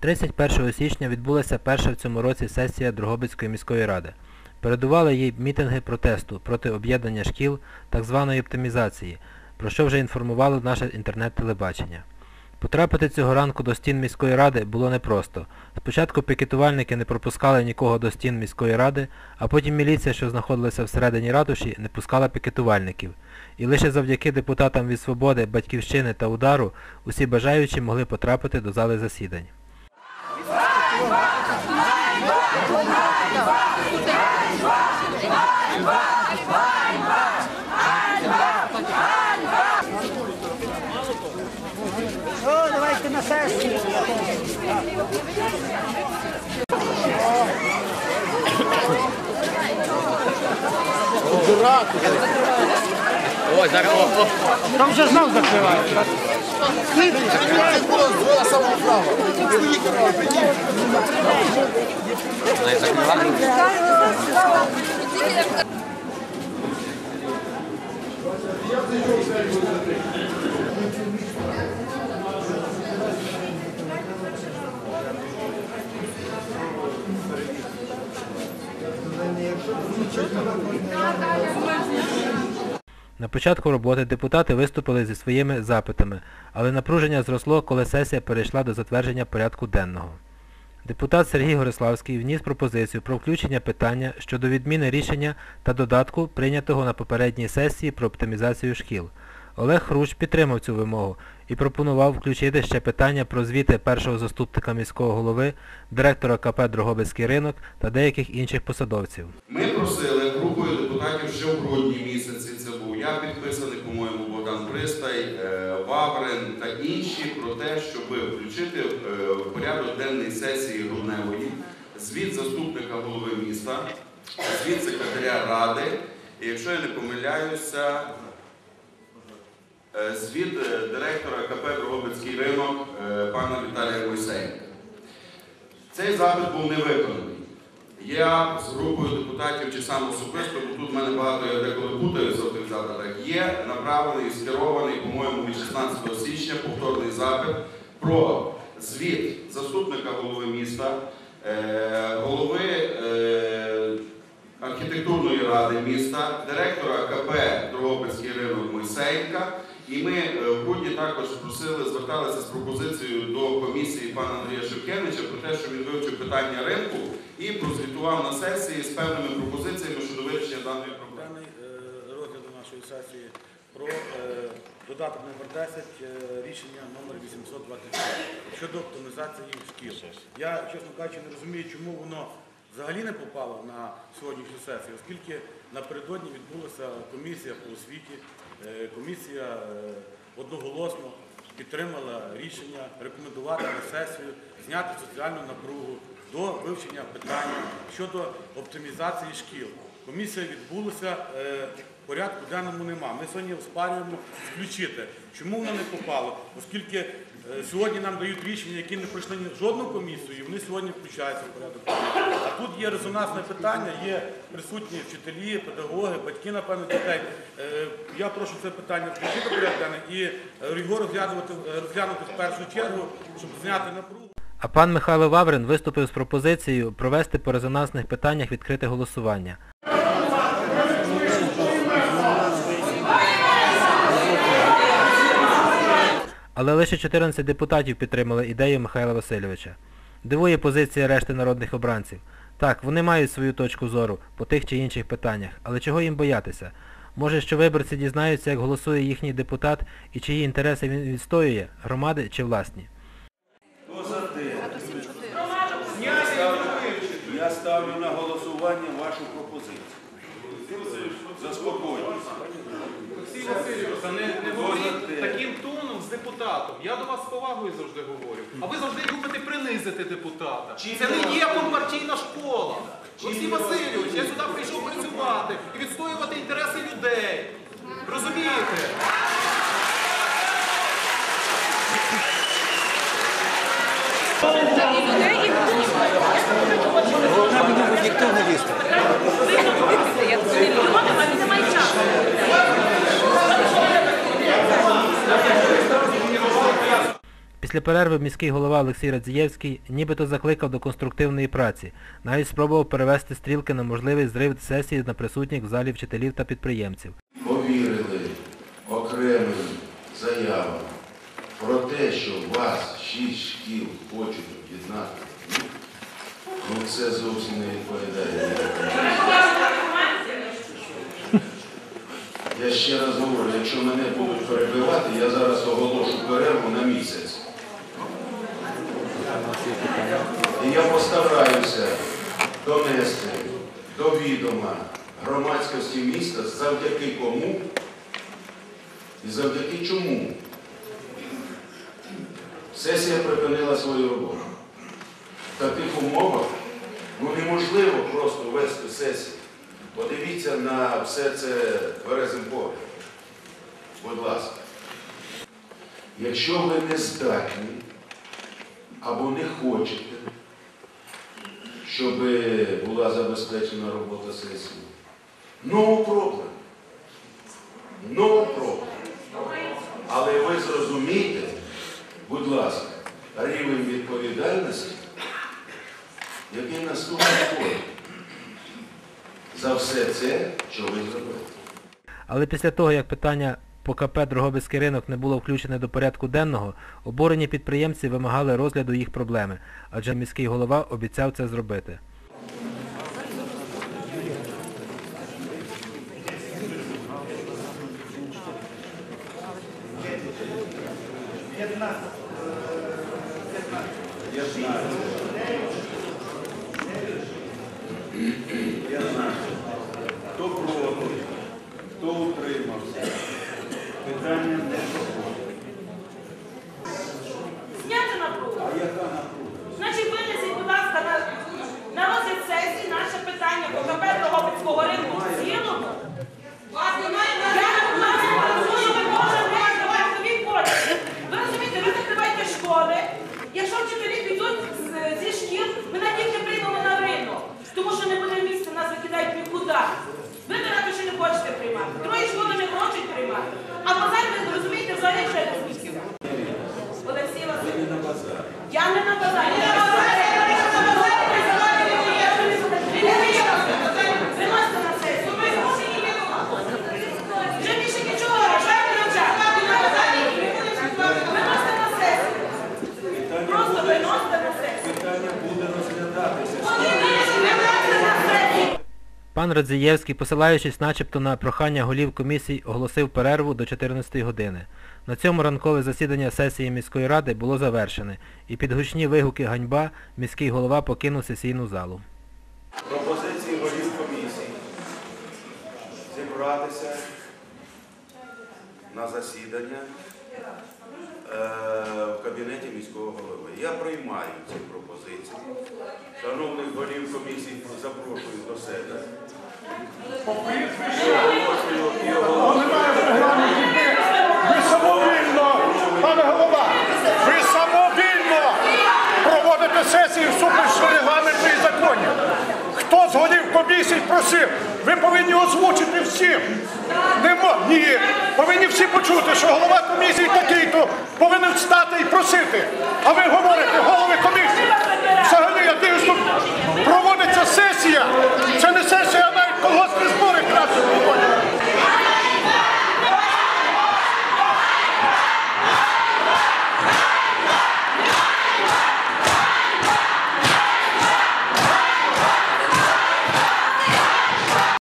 31 січня відбулася перша в цьому році сесія Дрогобицької міської ради. Передували їй мітинги протесту проти об'єднання шкіл так званої оптимізації, про що вже інформувало наше інтернет-телебачення. Потрапити цього ранку до стін міської ради було непросто. Спочатку пікетувальники не пропускали нікого до стін міської ради, а потім міліція, що знаходилася всередині ратуші, не пускала пікетувальників. І лише завдяки депутатам від Свободи, Батьківщини та Удару усі бажаючі могли потрапити до зали засідань. О, давайте на сесію. Ой, зараз. Там вже знов закривають. Не На початку роботи депутати виступили зі своїми запитами, але напруження зросло, коли сесія перейшла до затвердження порядку денного. Депутат Сергій Гориславський вніс пропозицію про включення питання щодо відміни рішення та додатку, прийнятого на попередній сесії про оптимізацію шкіл. Олег Хруч підтримав цю вимогу і пропонував включити ще питання про звіти першого заступника міського голови, директора КП Дрогобицький ринок та деяких інших посадовців. Ми просили групою депутатів ще в грудні місяці. Я підписаний, по-моєму, Богдан Пристай, е, Ваврин та інші про те, щоб включити е, в порядок денний сесії грудневої звіт заступника голови міста, звіт секретаря ради. І якщо я не помиляюся, е, звіт директора КП Дрогобицький ринок пана Віталія Мойсеєнка. Цей запит був не виконаний. Я з групою депутатів чи сам особисто, бо тут в мене багато деколи путаюся в тих запитах, є направлений і скерований, по-моєму, від 16 січня повторний запит про звіт заступника голови міста, е, голови е, архітектурної ради міста, директора КП Дрогобицький ринок Мойсеєнка. І ми е, в грудні також просили, зверталися з пропозицією до комісії пана Андрія Шевкевича про те, що він вивчив питання ринку і прозвітував на сесії з певними пропозиціями щодо вирішення даної проблеми. Е, розгляду нашої сесії про е, додаток номер 10 е, рішення номер 826 щодо оптимізації шкіл. Я, чесно кажучи, не розумію, чому воно взагалі не попало на сьогоднішню сесію, оскільки напередодні відбулася комісія по освіті, Е, комісія е, одноголосно підтримала рішення рекомендувати на сесію зняти соціальну напругу до вивчення питання щодо оптимізації шкіл. Комісія відбулася, е, порядку денному нема. Ми сьогодні оспарюємо включити. Чому воно не попало? Оскільки е, сьогодні нам дають рішення, які не пройшли жодну комісію, і вони сьогодні включаються в порядок. А тут є резонансне питання, є присутні вчителі, педагоги, батьки, напевно, дітей. Е, Я прошу це питання включити в порядок денний і е, його розглянути, розглянути в першу чергу, щоб зняти напругу. А пан Михайло Ваврин виступив з пропозицією провести по резонансних питаннях відкрите голосування. Але лише 14 депутатів підтримали ідею Михайла Васильовича. Дивує позиція решти народних обранців. Так, вони мають свою точку зору по тих чи інших питаннях, але чого їм боятися? Може, що виборці дізнаються, як голосує їхній депутат і чиї інтереси він відстоює, громади чи власні? Я ставлю на голосування вашу пропозицію. Заспокойтесь. Олексій Васильович, не, не говоріть таким тоном з депутатом. Я до вас з повагою завжди говорю. А ви завжди любите принизити депутата. Це не є компартійна школа. Олексій Васильович, я сюди прийшов працювати і відстоювати інтереси людей. Розумієте? Ніхто не лізти. Після перерви міський голова Олексій Радзієвський нібито закликав до конструктивної праці, навіть спробував перевести стрілки на можливий зрив сесії на присутніх в залі вчителів та підприємців. повірили окремим заявам про те, що вас шість шкіл хочуть об'єднати, ну, це зовсім не відповідає. Я ще раз говорю, якщо мене будуть перебивати, я зараз оголошу перерву на місяць. І я постараюся донести до відома громадськості міста завдяки кому і завдяки чому сесія припинила свою роботу. В таких умовах ну, неможливо просто вести сесію. Подивіться на все це березим поглядом. Будь ласка. Якщо ви не здатні або не хочете, щоб була забезпечена робота сесії, no problem. No problem. Але ви зрозумійте, будь ласка, рівень відповідальності, який наступний входить за все це, що ви зробили. Але після того, як питання по КП Дрогобицький ринок не було включене до порядку денного, обурені підприємці вимагали розгляду їх проблеми, адже міський голова обіцяв це зробити. Хто проти, хто утримався. Питання не проходить. Зняти напругу. А яка напруга? Значить, винесіть, будь ласка, на, на розгляд сесії наше питання по КП Дрогобицького ринку в цілому. Вас немає на розумію, ви кожен день давайте відповідь. Ви розумієте, ви закриваєте школи. Якщо вчителі підуть з- зі шкіл, ми на них не приймемо на ринок. Тому що не буде місця, нас викидають нікуди. Ви наразі ще не хочете приймати. Троє школи не хочуть приймати. А базар, ви розумієте, взагалі вже не з місця. Олексій Васильович. Я не на базарі. Я на базарі. Я на базарі. Ви завалили мені, я вже не буду. Ви не виїхали. Виносите на сесію. Ви Вже більше нічого. Жаль ключа. Ви на базарі. Виносите на сесію. Питання Просто буде, виносите на сесію. питання буде розглядатися. Вони виносите на сесію. Пан Радзієвський, посилаючись начебто на прохання голів комісій, оголосив перерву до 14 години. На цьому ранкове засідання сесії міської ради було завершене, і під гучні вигуки ганьба міський голова покинув сесійну залу. Пропозиції голів комісій зібратися на засідання е, в кабінеті міського голови. Я приймаю ці пропозиції. Шановних голів комісії запрошую до себе. Ви самовільно, пане голова, ви самовільно проводите сесію в регламенту місяць просив. Ви повинні озвучити всім. Нема ні. Повинні всі почути, що голова комісії такий-то повинен встати і просити. А ви говорите, голови комісії. Взагалі я дивлюсь, тут проводиться сесія.